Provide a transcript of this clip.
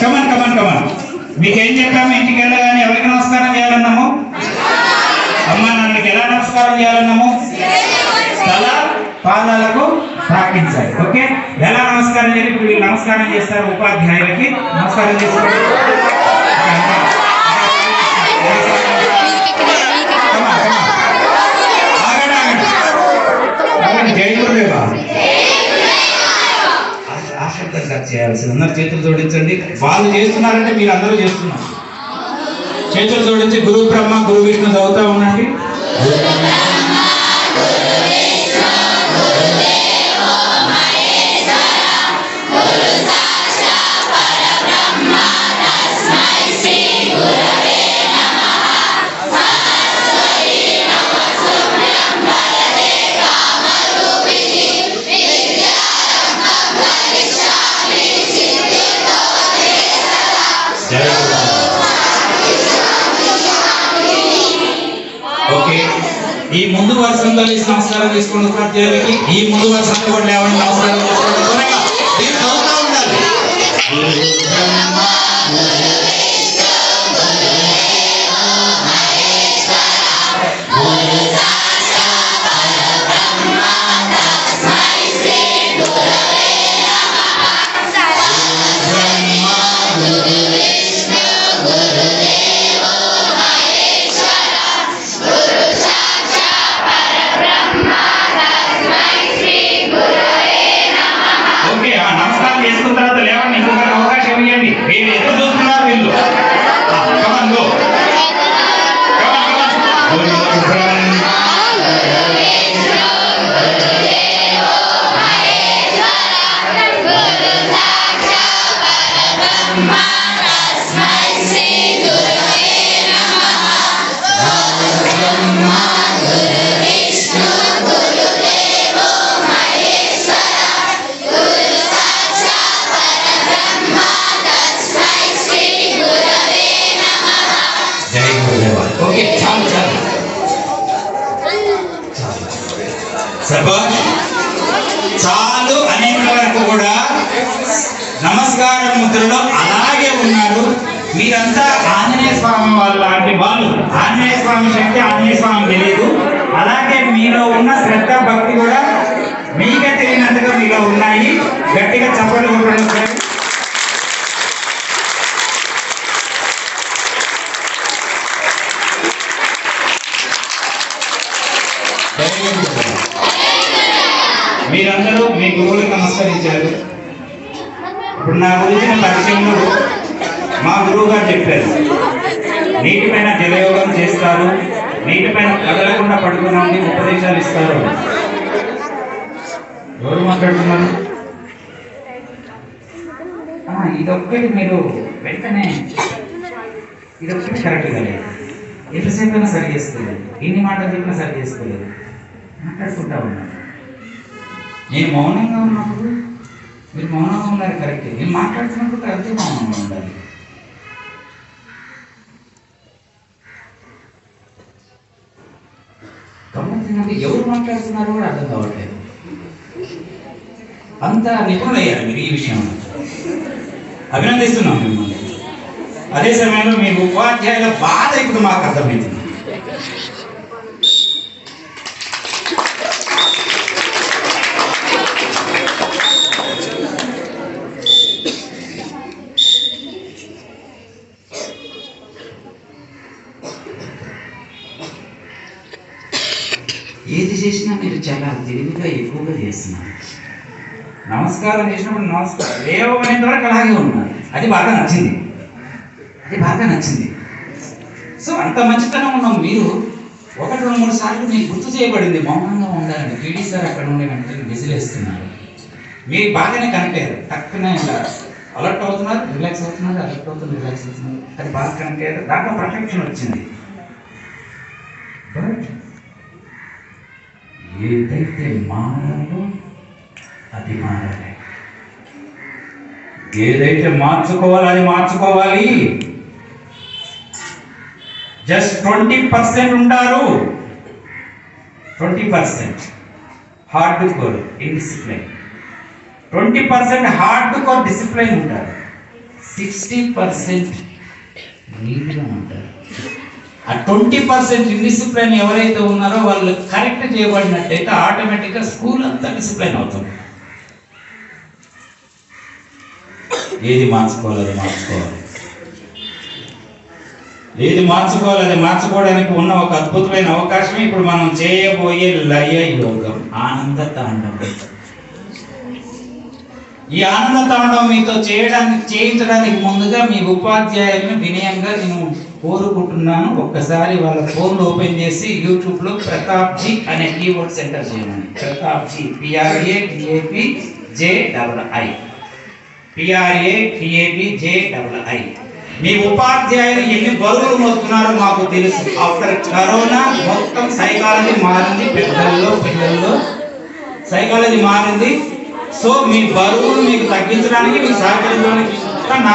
Come on come on come on మీకేం చెప్పాము? ఇంటికి వెళ్ళగానే ఎవరికి నమస్కారం చేయాలన్నాము? అమ్మా నాన్నకి ఎలా నమస్కారం చేయాలన్నాము? తల పాదాలకు తాకించాలి ఓకే? ఎలా నమస్కారం చేయాలి? ఇప్పుడు వీళ్ళు నమస్కారం చేస్తారు ఉపాధ్యాయులకి. నమస్కారం చేస్తారు. చేయాల్సింది. అందరు చేతులు జోడించండి. వాళ్ళు చేస్తున్నారంటే మీరు అందరూ చేస్తున్నారు. చేతులు జోడించి గురు బ్రహ్మ గురు విష్ణు చదువుతా ఉండండి. ఈ ముందు వరుసంలో నమస్కారం చేసుకోండి ఉపాధ్యాయులకి. ఈ ముందు వరుసంలో కూడా లేవండి నమస్కారం చేసుకోండి త్వరగా చదువుతా ఉండాలి. జై చాలు చాలు చాలు అనేక వరకు కూడా నమస్కారం ముద్రలో అలాగే ఉన్నారు. మీరంతా ఆంజనేయ స్వామి వాళ్ళు లాంటి వాళ్ళు. ఆంజనేయ స్వామి శక్తి ఆంజనేయ స్వామి తెలియదు అలాగే మీలో ఉన్న శ్రద్ధ భక్తి కూడా మీకే తెలియనంతగా మీలో ఉన్నాయి. గట్టిగా చప్పట్లు కొట్టడం మీరందరూ మీ గురువులకు నమస్కరించారు. ఇప్పుడు నా గురించిన పరిచయంలో మా గురువు గారు చెప్పారు. నీటిపైన జలయోగం చేస్తారు. నీటిపైన కదలకుండా పడుకునండి ఉపదేశాలు ఇస్తారు. ఎవరు మాట్లాడుతున్నారు? ఇదొక్కటి మీరు వెంటనే ఇదొక్కటి కరెక్ట్గా లేదు ఎంతసేపు అయినా సరి చేసుకోలేదు. ఎన్ని మాటలు చెప్పినా సరి చేసుకోలేదు. మాట్లాడుకుంటా ఉన్నాను. నేను మౌనంగా ఉన్నప్పుడు మీరు మౌనంగా ఉన్నారు కరెక్ట్. నేను మాట్లాడుతున్నప్పుడు కరెక్ట్ మౌనంగా ఉండాలి. మాట్లాడుతున్నారు? ఎవరు మాట్లాడుతున్నారో కూడా అర్థం కావట్లేదు. అంత నిపుణులయ్యారు మీరు ఈ విషయంలో. అభినందిస్తున్నాం మిమ్మల్ని. అదే సమయంలో మీ ఉపాధ్యాయుల బాధ ఇప్పుడు మాకు అర్థమైంది ఏది చేసినా మీరు చాలా తెలివిగా ఎక్కువగా చేస్తున్నారు. నమస్కారం చేసినప్పుడు నమస్కారం. లేవనేంత వరకు అలాగే ఉన్నారు అది బాగా నచ్చింది. అది బాగా నచ్చింది. సో అంత మంచితనం ఉన్నాం మీరు ఒకటి రెండు మూడు సార్లు మీకు గుర్తు చేయబడింది. మౌనంగా ఉండాలని పీడీ సార్ అక్కడ ఉండే వెంటనే విజిలేస్తున్నారు. మీరు బాగానే కనెక్ట్ అయ్యారు తక్కువనే ఇలా అలర్ట్ అవుతున్నారు రిలాక్స్ అవుతున్నారు అలర్ట్ అవుతున్నారు రిలాక్స్ అవుతున్నారు. అది బాగా కనెక్ట్ అయ్యారు. దాంట్లో పర్ఫెక్షన్ వచ్చింది. ఏదైతే మారాలో అది మారాలి. ఏదైతే మార్చుకోవాలో అది మార్చుకోవాలి. జస్ట్ ట్వంటీ పర్సెంట్ ఉంటారు twenty percent. Hardcore indiscipline twenty percent hardcore discipline ఉంటారు. సిక్స్టీ పర్సెంట్ నీట్గా ఉంటారు. ఆ ట్వంటీ పర్సెంట్ డిసిప్లైన్ ఎవరైతే ఉన్నారో వాళ్ళు కరెక్ట్ చేయబడినట్టయితే ఆటోమేటిక్గా స్కూల్ అంతా డిసిప్లైన్ అవుతుంది. ఏది మార్చుకోవాలి అది మార్చుకోవాలి. ఏది మార్చుకోవాలి అది మార్చుకోవడానికి ఉన్న ఒక అద్భుతమైన అవకాశం ఇప్పుడు మనం చేయబోయే లయ యోగం ఆనంద తాండవం. ఈ ఆనంద తాండవం మీతో చేయడానికి చేయించడానికి ముందుగా మీ ఉపాధ్యాయులను వినయంగా నేను కోరుకుంటున్నాను. ఒక్కసారి వాళ్ళ ఫోన్ ఓపెన్ చేసి యూట్యూబ్లో ప్రతాప్ జీ అనే కీవర్డ్ సెంటర్ చేయమని Pratap ji P R A T A P J double I P R A T A P J double I మీ ఉపాధ్యాయులు ఎన్ని బరువులు మోస్తున్నారో మాకు తెలుసు. ఆఫ్టర్ కరోనా మొత్తం సైకాలజీ మారింది పెద్దల్లో పిల్లల్లో. సైకాలజీ మారింది. సో మీ బరువులు మీకు తగ్గించడానికి మీకు సహకరించడానికి